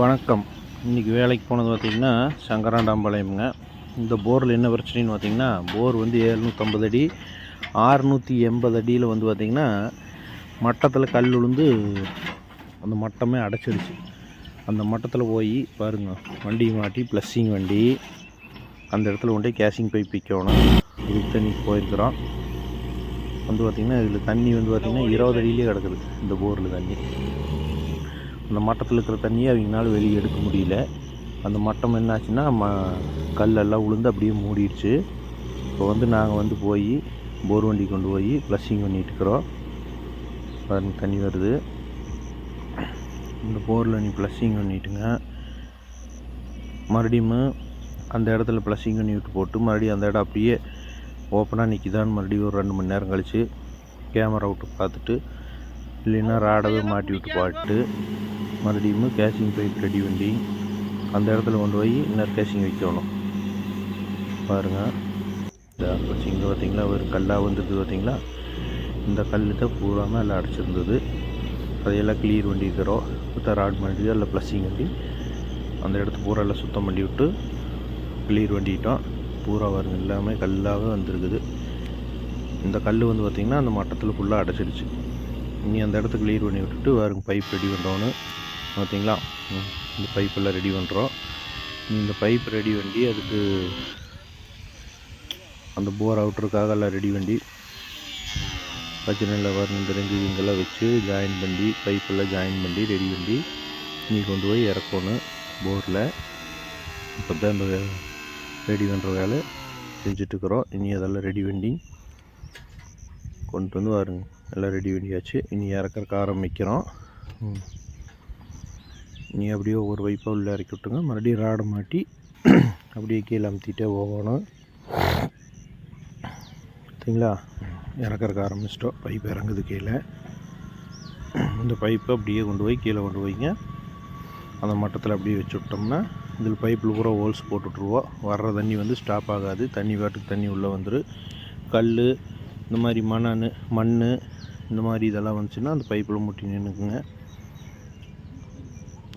வணக்கம். இன்றைக்கி வேலைக்கு போனது பார்த்திங்கன்னா சங்கராண்டாம்பாளையம்ங்க. இந்த போரில் என்ன பிரச்சனைன்னு பார்த்திங்கன்னா போர் வந்து ஏழ்நூற்றம்பது அடி ஆறுநூற்றி எண்பது அடியில் வந்து பார்த்திங்கன்னா மட்டத்தில் கல் விழுந்து அந்த மட்டமே அடைச்சிடுச்சு அந்த மட்டத்தில் போய் பாருங்கள் வண்டி மாட்டி ப்ளஸ்ஸிங் வண்டி அந்த இடத்துல கொண்டு போய் கேசிங் பைப் வைக்கணும் இதுக்கு தண்ணி போயிருக்கிறோம். வந்து பார்த்திங்கன்னா இதில் தண்ணி வந்து பார்த்திங்கன்னா இருபது அடியிலே கிடக்குது இந்த போரில் தண்ணி. அந்த மட்டத்தில் இருக்கிற தண்ணியை அவங்களால வெளியே எடுக்க முடியல. அந்த மட்டம் என்னாச்சுன்னா ம கல்லெல்லாம் உளுந்து அப்படியே மூடிடுச்சு. இப்போ வந்து நாங்கள் வந்து போய் போர் வண்டி கொண்டு போய் ப்ளஸ்ஸிங் பண்ணிட்டுருக்குறோம் பாருங்க தண்ணி வருது. இந்த போரில் நீ ப்ளஸ்ஸிங் பண்ணிட்டுங்க. மறுபடியும் அந்த இடத்துல ப்ளஸ்ஸிங் பண்ணி விட்டு போட்டு மறுபடியும் அந்த இடம் அப்படியே ஓப்பனாக நிற்கிதான்னு மறுபடியும் ஒரு ரெண்டு மணி நேரம் கழித்து கேமரா விட்டு பார்த்துட்டு இல்லைன்னா ராடவே மாட்டி விட்டு பாட்டு மறுபடியும் கேஷிங் பைப் ரெடி பண்ணி அந்த இடத்துல கொண்டு போய் இன்னொரு கேஷிங் வைக்கணும். பாருங்கள் இங்கே பார்த்தீங்களா? ஒரு கல்லாக வந்துருக்குது பார்த்தீங்களா? இந்த கல் தான் பூராமல் எல்லாம் அடைச்சிருந்தது. அதையெல்லாம் கிளியர் பண்ணியிருக்கிறோம் புத்த ராட் பண்ணி அதில் ப்ளஸ்ஸிங் பண்ணி அந்த இடத்த பூரா எல்லாம் சுத்தம் பண்ணி விட்டு கிளியர் பண்ணிட்டோம். பூரா வருங்க எல்லாமே கல்லாகவே வந்திருக்குது. இந்த கல் வந்து பார்த்திங்கன்னா அந்த மட்டத்தில் ஃபுல்லாக அடைச்சிடுச்சு இனி அந்த இடத்த கிளியர் பண்ணி விட்டுட்டு பாருங்க பைப் ரெடி பண்ணுறோன்னு பார்த்தீங்களா? இந்த பைப்பெல்லாம் ரெடி பண்ணுறோம் இந்த பைப் ரெடி பண்ணி அதுக்கு அந்த போர் அவுட்டருக்காக எல்லாம் ரெடி பண்ணி பச்சை நெல்ல வரணும் ரெண்டு இங்கெல்லாம் வச்சு ஜாயின் பண்ணி பைப்பெல்லாம் ஜாயின் பண்ணி ரெடி பண்ணி நீ கொண்டு போய் இறக்கணும் போரில் இப்போ தான் இந்த ரெடி பண்ணுற வேலை செஞ்சிட்ருக்குறோம் இனி அதெல்லாம் ரெடி பண்ணி கொண்டு வந்து வருங்க. எல்லாம் ரெடி பண்ணியாச்சு. இனி இறக்கறக்கு ஆரம்பிக்கிறோம். நீ அப்படியே ஒவ்வொரு வைப்பாக உள்ளே இறக்கி விட்டுங்க மறுபடியும் ராடை மாட்டி அப்படியே கீழே அமுத்திட்டே போகணும். சரிங்களா? இறக்கறக்க ஆரம்பிச்சிட்டோம். பைப் இறங்குது கீழே. இந்த பைப்பை அப்படியே கொண்டு போய் கீழே கொண்டு போய்ங்க. அந்த மட்டத்தில் அப்படியே வச்சு விட்டோம்னா இதில் பைப்பில் பூரா ஹோல்ஸ் போட்டுட்ருவோம் வர்ற தண்ணி வந்து ஸ்டாப் ஆகாது. தண்ணி பாட்டுக்கு தண்ணி உள்ளே வந்துடும் கல் இந்த மாதிரி மணல் மண் இந்த மாதிரி இதெல்லாம் வந்துச்சுன்னா அந்த பைப்பில் முட்டி நின்றுக்குங்க.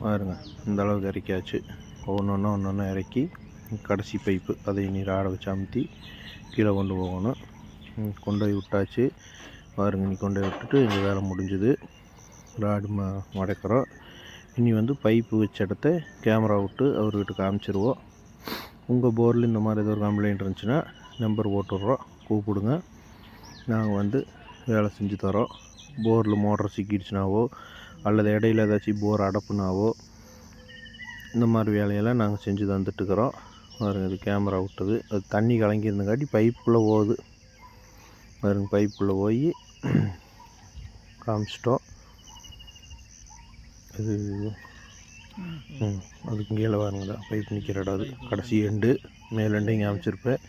பாருங்க இந்த அளவுக்கு இறக்கியாச்சு. ஒன்று ஒன்று ஒன்று ஒன்று இறக்கி கடைசி பைப்பு அதை நீர் ஆட வச்சு அமுத்தி கீழே கொண்டு போகணும். கொண்டு போய் விட்டாச்சு. பாருங்க நீ கொண்டு போய் விட்டுட்டு இங்கே வேலை முடிஞ்சுது. ராடு ம மடக்கிறோம். இனி வந்து பைப்பு வச்ச இடத்த கேமரா விட்டு அவர்கிட்ட காமிச்சிருவோம் உங்கள் போரில் இந்த மாதிரி ஏதோ ஒரு கம்ப்ளைண்ட் இருந்துச்சுன்னா நம்பர் போட்டுடுறோம். கூப்பிடுங்க. நாங்கள் வந்து வேலை செஞ்சு தரோம். போரில் மோட்டர் சிக்கிடுச்சுனாவோ அல்லது இடையில ஏதாச்சும் போர் அடப்புனாவோ இந்த மாதிரி வேலையெல்லாம் நாங்கள் செஞ்சு தந்துட்டுருக்குறோம் பாருங்கள் இது கேமரா விட்டது. அது தண்ணி கலங்கியிருந்தங்காட்டி பைப்புக்குள்ளே போகுது. பாருங்க பைப்புக்குள்ளே போய் காமிச்சிட்டோம். இது ம் அதுக்கு கீழே பாருங்கடா பைப் நிற்கிற இடம் அது. கடைசி எண்டு மேலெண்டையும் காமிச்சிருப்பேன்.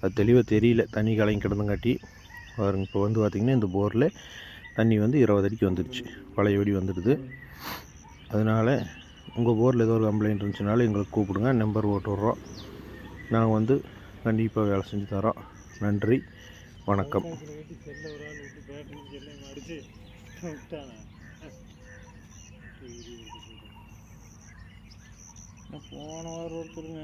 அது தெளிவாக தெரியல தண்ணி கலங்கி கிடந்தங்காட்டி பாருங்க இப்போ வந்து பார்த்திங்கன்னா இந்த போரில் தண்ணி வந்து இருபது அடிக்கு வந்துடுச்சு. பழையபடி வந்துடுது. அதனால் உங்கள் போரில் ஏதோ ஒரு கம்ப்ளைண்ட் இருந்துச்சுனாலும் எங்களுக்கு கூப்பிடுங்க. நம்பர் போட்டு விட்றோம். நாங்கள் வந்து கண்டிப்பாக வேலை செஞ்சு தரோம். நன்றி. வணக்கம். போன வாரம் ஒருத்தருங்க